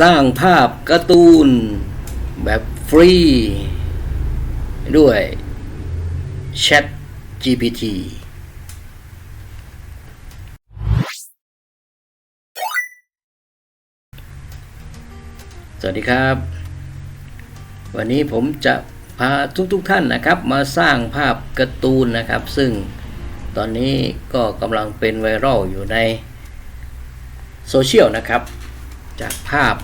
สร้างภาพการ์ตูน แบบฟรี ด้วย Chat GPT สวัสดีครับ วันนี้ผมจะพาทุกๆทท่านนะครับ มาสร้างภาพการ์ตูนนะครับ ซึ่งตอนนี้ก็กำลังเป็นไวรัลอยู่ในโซเชียลนะครับ จากภาพ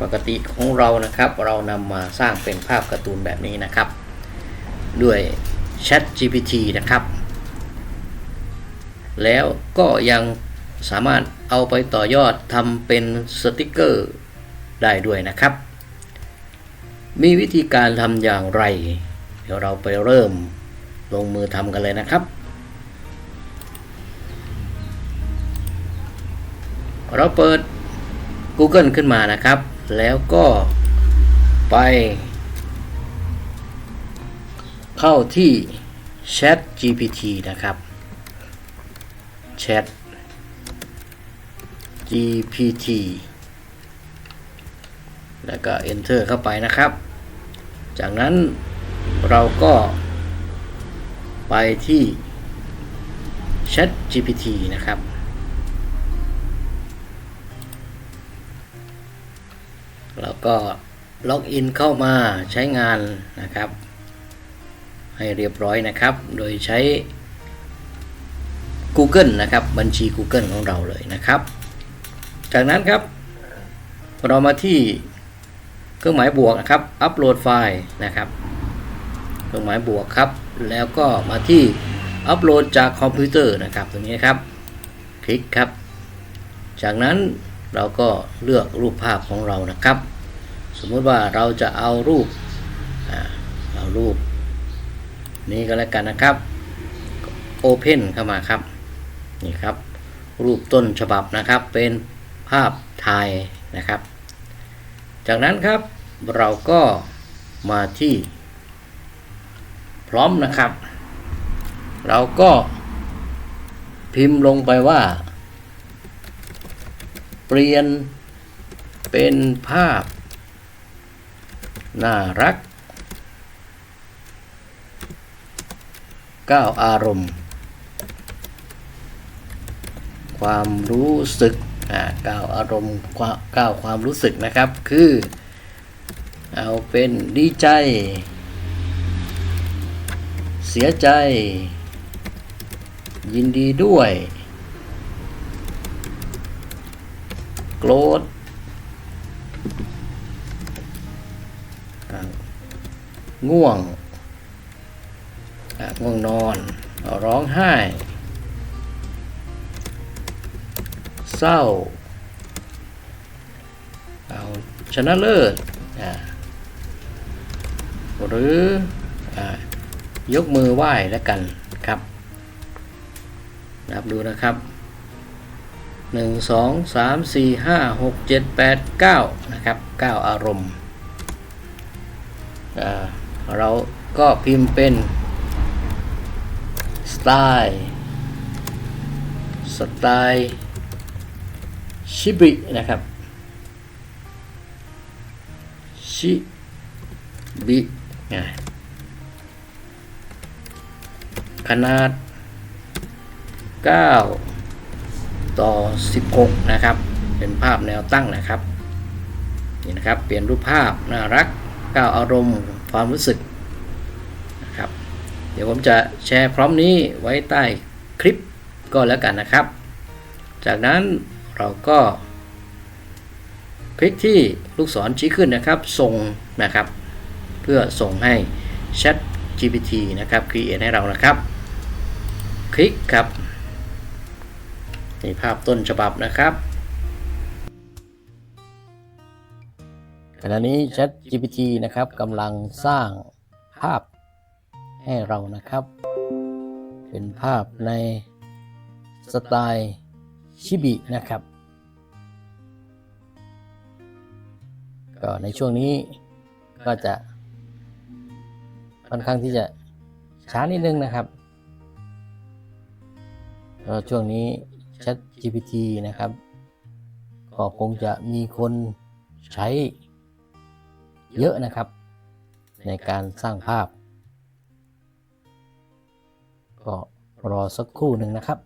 ปกติของเรานะครับ เรานำมาสร้างเป็นภาพการ์ตูนแบบนี้นะครับ ด้วย Chat GPT นะครับ แล้วก็ยังสามารถเอาไปต่อยอดทำเป็นสติกเกอร์ได้ด้วยนะครับ มีวิธีการทำอย่างไร เดี๋ยวเราไปเริ่มลงมือทำกันเลยนะครับ เราเปิด Google ขึ้นมานะครับ แล้วก็ไป เข้าที่ Chat GPT นะครับ Chat GPT แล้วก็ Enter เข้าไปนะครับ จากนั้นเราก็ไปที่ Chat GPT นะครับ แล้วก็ล็อกอินเข้ามาใช้งานนะครับ ให้เรียบร้อยนะครับ โดยใช้ Google นะครับบัญชี Google ของเราเลยนะครับ จากนั้นครับ เรามาที่เครื่องหมายบวกนะครับ อัปโหลดไฟล์นะครับ เครื่องหมายบวกครับ แล้วก็มาที่อัปโหลดจากคอมพิวเตอร์นะครับตรงนี้ครับ คลิกครับ จากนั้นเราก็เลือกรูปภาพของเรานะครับ สมมุติว่าเราจะเอารูปเอารูป นี้ก็แล้วกันนะครับ Open เข้ามาครับนี่ครับ รูปต้นฉบับนะครับเป็นภาพถ่ายนะครับ จากนั้นครับเราก็มาที่พร้อมนะครับ เราก็พิมพ์ลงไปว่า เปลี่ยนเป็นภาพ น่ารักก้าวอารมณ์ ความรู้สึกอ่าก้าวอารมณ์ความก้าวความรู้สึกนะครับ คือ เอาเป็นดีใจ เสียใจ ยินดีด้วยโกรธ ง่วงง่วงนอนร้องไห้ เศร้าเอาชนะเลิศหรืออยกมือไหว้แล้วกันครับนับดูนะครับ 1 2 3 4 5 6 7 8 9 นะครับ 9 อารมณ์อ่า เราก็พิมพ์เป็น สไตล์สไตล์ชิบินะครับชิบิขนาด 9 ต่อ 16 นะครับ เป็นภาพแนวตั้งนะครับ นี่นะครับ เปลี่ยนรูปภาพ น่ารัก 9 อารมณ์ ความรู้สึกนะครับ เดี๋ยวผมจะแชร์พร้อมนี้ไว้ใต้คลิปก็แล้วกันนะครับ จากนั้นเราก็คลิกที่ลูกศรชี้ขึ้นนะครับ ส่งนะครับ เพื่อส่งให้ Chat GPT นะครับ create ให้เรานะครับ คลิกครับนี่ภาพต้นฉบับนะครับ ขณะนี้ Chat GPT นะครับกำลังสร้างภาพให้เรานะครับ เป็นภาพในสไตล์ชิบินะครับ ก็ในช่วงนี้ก็จะค่อนข้างที่จะช้านิดนึงนะครับก็ช่วงนี้ Chat GPT นะครับ ก็คงจะมีคนใช้ เยอะนะครับ ในการสร้างภาพ ก็รอสักครู่หนึ่งนะครับ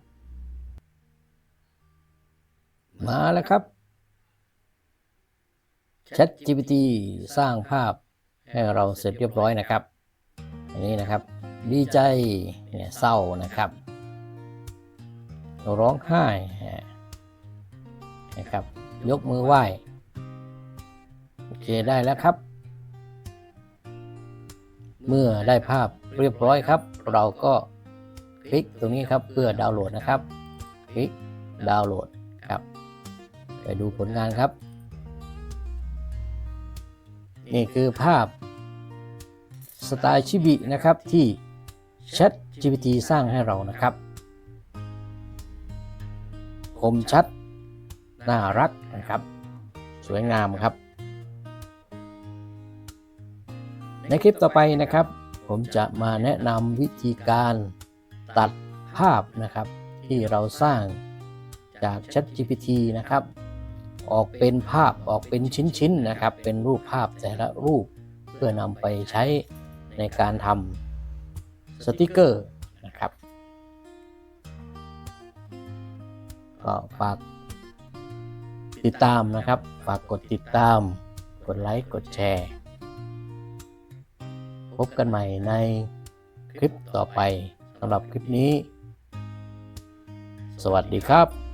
มาแล้วครับ ChatGPT สร้างภาพให้เราเสร็จเรียบร้อยนะครับ อันนี้นะครับ ดีใจเนี่ยเศร้านะครับ ร้องไห้นะครับ ยกมือไหว้ โอเคได้แล้วครับ เมื่อได้ภาพเรียบร้อยครับ เราก็คลิกตรงนี้ครับเพื่อดาวน์โหลดนะครับ คลิกดาวน์โหลดครับ ไปดูผลงานครับ นี่คือภาพสไตล์ชิบินะครับที่ Chat GPT สร้างให้เรานะครับ คมชัด น่ารักนะครับ สวยงามครับ ในคลิปต่อไปนะครับ ผมจะมาแนะนำวิธีการตัดภาพนะครับ ที่เราสร้างจาก Chat GPT นะครับ ออกเป็นภาพออกเป็นชิ้นๆนะครับ เป็นรูปภาพแต่ละรูปเพื่อนำไปใช้ในการทำสติกเกอร์นะครับก็ฝากติดตามนะครับ ฝากกดติดตาม กดไลค์ กดแชร์ พบกันใหม่ในคลิปต่อไปสำหรับคลิปนี้ สวัสดีครับ